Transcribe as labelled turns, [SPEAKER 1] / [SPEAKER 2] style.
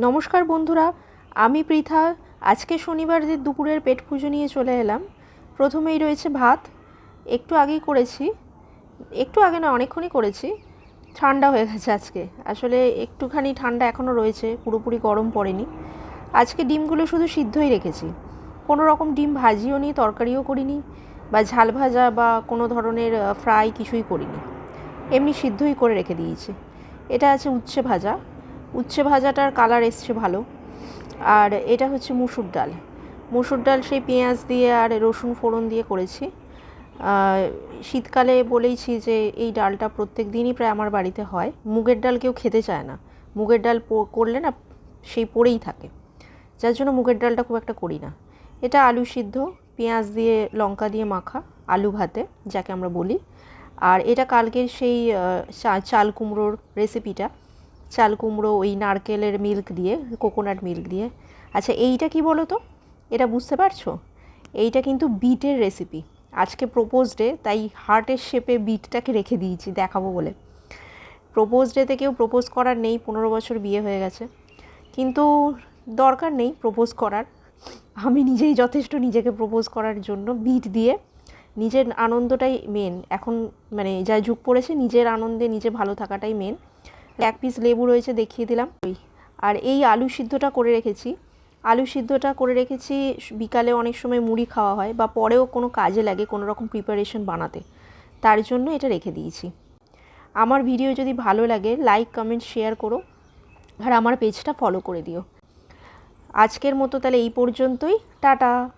[SPEAKER 1] নমস্কার বন্ধুরা, আমি পৃথা। আজকে শনিবার যে দুপুরের পেট পুজো নিয়ে চলে এলাম। প্রথমেই রয়েছে ভাত। একটু আগেই করেছি। একটু আগে না, অনেকক্ষণই করেছি। ঠান্ডা হয়ে গেছে আজকে। আসলে একটুখানি ঠান্ডা এখনও রয়েছে, পুরোপুরি গরম পড়েনি। আজকে ডিমগুলো শুধু সিদ্ধই রেখেছি। কোনো রকম ডিম ভাজিও নি, তরকারিও করিনি, বা ঝাল ভাজা বা কোনো ধরনের ফ্রাই কিছুই করিনি। এমনি সিদ্ধই করে রেখে দিয়েছি। এটা আছে উচ্ছে ভাজা। উচ্ছে ভাজাটার কালার এসছে ভালো। আর এটা হচ্ছে মুসুর ডাল। মুসুর ডাল সেই পেঁয়াজ দিয়ে আর রসুন ফোড়ন দিয়ে করেছি। শীতকালে বলেইছি যে এই ডালটা প্রত্যেক দিনই প্রায় আমার বাড়িতে হয়। মুগের ডাল কেউ খেতে চায় না। মুগের ডাল করলে না সেই পড়েই থাকে। যার জন্য মুগের ডালটা খুব একটা করি না। এটা আলু সিদ্ধ, পেঁয়াজ দিয়ে লঙ্কা দিয়ে মাখা, আলু ভাতে, যাকে আমরা বলি। আর এটা কালকের সেই চাল কুমড়োর রেসিপিটা চাল কুমড়ো, ওই নারকেলের মিল্ক দিয়ে কোকোনাট মিল্ক দিয়ে। আচ্ছা এইটা কি বলো তো এটা বুঝতে পারছ? এইটা কিন্তু বিটের রেসিপি আজকে প্রপোজ ডে তাই হার্টের শেপে বিটটাকে রেখে দিয়েছি, দেখাবো বলে। প্রপোজ ডেতে কেউ প্রপোজ করার নেই, পনেরো বছর বিয়ে হয়ে গেছে। কিন্তু দরকার নেই প্রপোজ করার। আমি নিজেই যথেষ্ট নিজেকে প্রপোজ করার জন্য বিট দিয়ে নিজের আনন্দটাই মেন এখন মানে যা যুগ পড়েছে, নিজের আনন্দে নিজে ভালো থাকাটাই মেন এক পিস লেবু রয়েছে, দেখিয়ে দিলাম। ওই আর এই আলু সিদ্ধটা করে রেখেছি। আলু সিদ্ধটা করে রেখেছি, বিকালে অনেক সময় মুড়ি খাওয়া হয় বা পরেও কোনো কাজে লাগে কোনো রকম প্রিপারেশন বানাতে। তার জন্য এটা রেখে দিয়েছি। আমার ভিডিও যদি ভালো লাগে লাইক কমেন্ট শেয়ার করো। আর আমার পেজটা ফলো করে দিও। আজকের মতো তাহলে এই পর্যন্তই। টাটা!